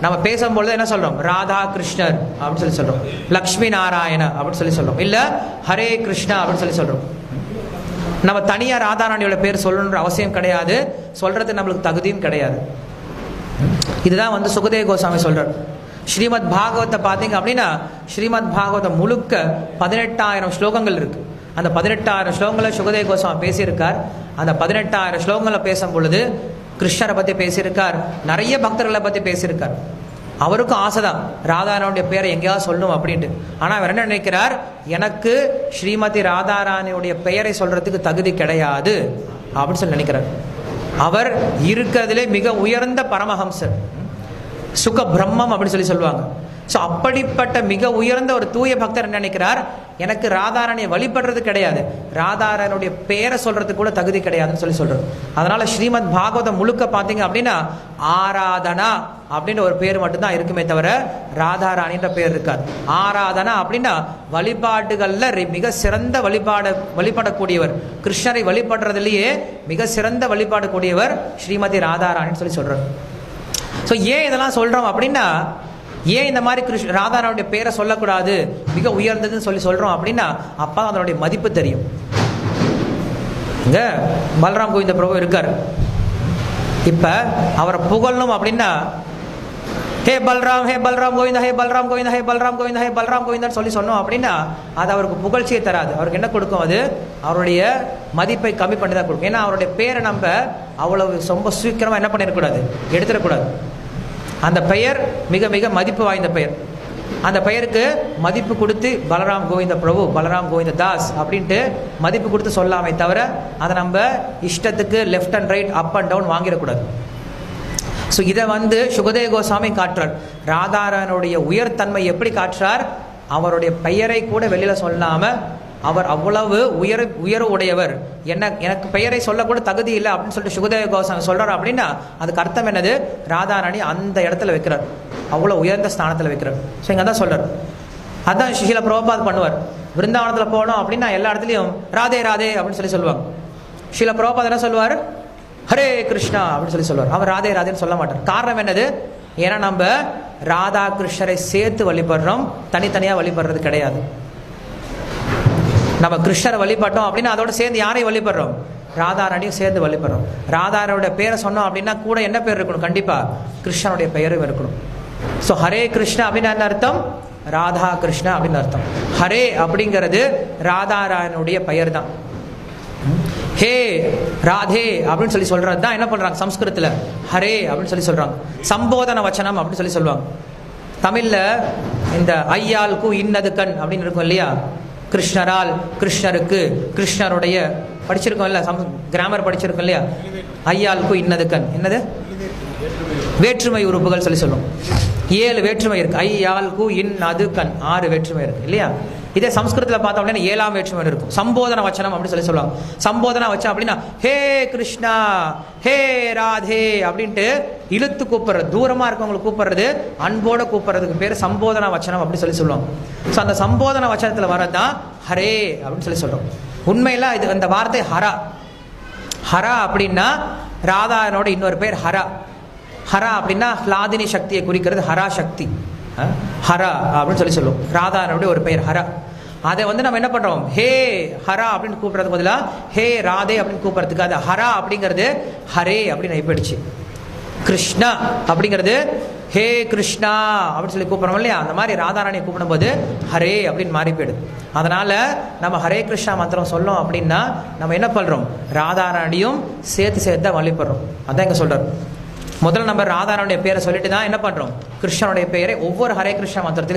நம்ம பேசும்பொழுது என்ன சொல்றோம்? ராதா கிருஷ்ணர் அப்படின்னு சொல்லி சொல்றோம். லக்ஷ்மி நாராயண அப்படின்னு சொல்லி சொல்றோம். இல்ல ஹரே கிருஷ்ணா அப்படின்னு சொல்லி சொல்றோம். நம்ம தனியா ராதாராணியோட பேர் சொல்லணுன்ற அவசியம் கிடையாது. சொல்றது நம்மளுக்கு தகுதியும் கிடையாது. இதுதான் வந்து சுகதேவ கோசாமி சொல்றார். ஸ்ரீமத் பாகவத்தை பார்த்தீங்க அப்படின்னா ஸ்ரீமத் பாகவதம் முழுக்க பதினெட்டாயிரம் ஸ்லோகங்கள் இருக்கு. அந்த பதினெட்டாயிரம் ஸ்லோகங்களை சுகதேவ கோசாமி பேசியிருக்கார். அந்த பதினெட்டாயிரம் ஸ்லோகங்களை பேசும் பொழுது கிருஷ்ணரை பற்றி பேசியிருக்கார். நிறைய பக்தர்களை பற்றி பேசியிருக்கார். அவருக்கும் ஆசை தான் ராதாராணியுடைய பேரை எங்கேயாவது சொல்லணும் அப்படின்ட்டு. ஆனால் அவர் என்ன நினைக்கிறார்? எனக்கு ஸ்ரீமதி ராதாராணியுடைய பெயரை சொல்றதுக்கு தகுதி கிடையாது அப்படின்னு சொல்லி நினைக்கிறார். அவர் இருக்கிறதுலே மிக உயர்ந்த பரமஹம்சர். சுக பிரம்மம் அப்படின்னு சொல்லி சொல்லுவாங்க. ஸோ அப்படிப்பட்ட மிக உயர்ந்த ஒரு தூய பக்தர் என்ன நினைக்கிறார்? எனக்கு ராதாரணியை வழிபடுறது கிடையாது. ராதாரனுடைய பேரை சொல்றதுக்கு கூட தகுதி கிடையாதுன்னு சொல்லி சொல்றாரு அதனால ஸ்ரீமத் பாகவதம் முழுக்க பார்த்தீங்க அப்படின்னா ஆராதனா அப்படின்ற ஒரு பேர் மட்டும்தான் இருக்குமே தவிர ராதாராணின்ற பேர் இருக்காது. ஆராதனா அப்படின்னா வழிபாடுகளில் மிக சிறந்த வழிபாடு வழிபடக்கூடியவர். கிருஷ்ணரை வழிபடுறதுலேயே மிக சிறந்த வழிபாடக்கூடியவர் ஸ்ரீமதி ராதாராணின்னு சொல்லி சொல்கிறார் ஸோ ஏன் இதெல்லாம் சொல்றோம் அப்படின்னா ஏன் இந்த மாதிரி கிருஷ்ண ராதாராவுடைய பேரை சொல்லக்கூடாது? மிக உயர்ந்ததுன்னு சொல்லி சொல்கிறோம் அப்படின்னா அப்பா அதனுடைய மதிப்பு தெரியும். இங்கே பலராம் கோவிந்த பிரபு இருக்கார். இப்போ அவரை புகழணும் அப்படின்னா ஹே பல்ராம் ஹே பல்ராம் கோவிந்தா ஹே பல்ராம் கோவிந்தா ஹே பல்ராம் கோவிந்தா ஹே பல்ராம் கோவிந்தான்னு சொல்லி சொன்னோம் அப்படின்னா அது அவருக்கு புகழ்ச்சியை தராது. அவருக்கு என்ன கொடுக்கும் அது? அவருடைய மதிப்பை கம்மி பண்ணி தான் கொடுக்கும். ஏன்னா அவருடைய பேரை நம்ம அவ்வளவு ரொம்ப சீக்கிரமாக என்ன பண்ணிடக்கூடாது? எடுத்துடக்கூடாது. அந்த பெயர் மிக மிக மதிப்பு வாய்ந்த பெயர். அந்த பெயருக்கு மதிப்பு கொடுத்து பலராம் கோவிந்த பிரபு பலராம் கோவிந்த தாஸ் அப்படின்ட்டு மதிப்பு கொடுத்து சொல்லாமே தவிர அதை நம்ம இஷ்டத்துக்கு left and right up and down வாங்கிடக்கூடாது. So இதை வந்து சுகதேவ கோசாமி காட்டுறார். ராதாரனுடைய உயர்தன்மை எப்படி காட்டுறார்? அவருடைய பெயரை கூட வெளியில் சொல்லாமல் அவர் அவ்வளவு உயர் உயர உடையவர். என்ன எனக்கு பெயரை சொல்லக்கூட தகுதி இல்லை அப்படின்னு சொல்லிட்டு சுகதேவ கோசாமி சொல்றாரு அப்படின்னா அதுக்கு அர்த்தம் என்னது? ராதாராணி அந்த இடத்துல வைக்கிறார். அவ்வளோ உயர்ந்த ஸ்தானத்தில் வைக்கிறார். ஸோ இங்கே தான் சொல்றார். அதான் சுஷீல பிரபாத் பண்ணுவார். விருந்தாவனத்தில் போனோம் அப்படின்னா எல்லா இடத்துலையும் ராதே ராதே அப்படின்னு சொல்லி சொல்லுவாங்க. ஷீல பிரபாத் என்ன சொல்லுவார்? ஹரே கிருஷ்ணா அப்படின்னு சொல்லி சொல்லுவார். அவர் ராதே ராதேன்னு சொல்ல மாட்டார். காரணம் என்னது? ஏன்னா நம்ம ராதா கிருஷ்ணரை சேர்த்து வழிபடுறோம். தனித்தனியாக வழிபடுறது கிடையாது. நம்ம கிருஷ்ணரை வழிபட்டோம் அப்படின்னா அதோட சேர்ந்து யாரையும் வழிபடுறோம்? ராதாராணியும் சேர்ந்து வழிபடுறோம். ராதாரோட பேரை சொன்னோம் அப்படின்னா கூட என்ன பேர் இருக்கணும்? கண்டிப்பா கிருஷ்ணனுடைய பெயரும் இருக்கணும். ஸோ ஹரே கிருஷ்ணா அப்படின்னு என்ன அர்த்தம்? ராதா கிருஷ்ணா அப்படின்னு அர்த்தம். ஹரே அப்படிங்கிறது ராதாராயனுடைய பெயர் தான் ஹே ராதே அப்படின்னு சொல்லி சொல்றது தான் என்ன பண்றாங்க சம்ஸ்கிருத்தில்? ஹரே அப்படின்னு சொல்லி சொல்றாங்க. சம்போதன வச்சனம் அப்படின்னு சொல்லி சொல்லுவாங்க. தமிழ்ல இந்த ஐயாளுக்கும் இன்னது கண் அப்படின்னு இருக்கும் இல்லையா? கிருஷ்ணரால் கிருஷ்ணருக்கு கிருஷ்ணருடைய படிச்சிருக்கோம் இல்ல கிராமர் படிச்சிருக்கோம் இல்லையா? ஐயாளுக்கு இன்னது கண் என்னது? வேற்றுமை உறுப்புகள் சொல்லி சொல்லும் ஏழு வேற்றுமை இருக்கு. ஐ இன் அது கண் ஆறு வேற்றுமை இருக்கு இல்லையா? இதே சம்ஸ்கிருதத்தில் பார்த்தோம் அப்படின்னா ஏழாம் வேற்றுமை இருக்கும். சம்போதன வச்சனம் அப்படின்னு சொல்லி சொல்லுவாங்க. சம்போதன வச்சனம் அப்படின்னா ஹே கிருஷ்ணா ஹே ராதே அப்படின்ட்டு இழுத்து கூப்பிடுறது. தூரமா இருக்கவங்களை கூப்பிடுறது அன்போட கூப்பிடுறதுக்கு பேர் சம்போதன வச்சனம் அப்படின்னு சொல்லி சொல்லுவாங்க. ஸோ அந்த சம்போதன வச்சனத்தில் வரதான் ஹரே அப்படின்னு சொல்லி சொல்கிறோம் உண்மையில இது அந்த வார்த்தை ஹரா. ஹரா அப்படின்னா ராதானோட இன்னொரு பேர் ஹரா. ஹரா அப்படின்னா ஹ்லாதினி சக்தியை குறிக்கிறது ஹரா சக்தி. ஹரா அப்படின்னு சொல்லி சொல்லுவோம். ராதானுடைய ஒரு பெயர் ஹரா. அதை வந்து நம்ம என்ன பண்றோம்? ஹே ஹரா அப்படின்னு கூப்பிடுறது பதிலாக ஹே ராதே அப்படின்னு கூப்பிட்றதுக்கு அது ஹரா அப்படிங்கிறது ஹரே அப்படின்னு ஆயிப்போயிடுச்சு. கிருஷ்ணா அப்படிங்கிறது ஹே கிருஷ்ணா அப்படின்னு சொல்லி கூப்பிடுறோம் இல்லையா? அந்த மாதிரி ராதாராணியை கூப்பிடும்போது ஹரே அப்படின்னு மாறி போயிடுது அதனால நம்ம ஹரே கிருஷ்ணா மந்திரம் சொல்லோம் அப்படின்னா நம்ம என்ன பண்றோம்? ராதாராணியும் சேர்த்து சேர்த்து தான் வழிபடுறோம். அதான் இங்க சொல்றாரு. முதல்ல நம்ம ராதாராணுடைய பேரை சொல்லிட்டு தான் என்ன பண்றோம்? கிருஷ்ணனுடைய பெயரை ஒவ்வொரு ஹரே கிருஷ்ணா மந்திரத்திலும்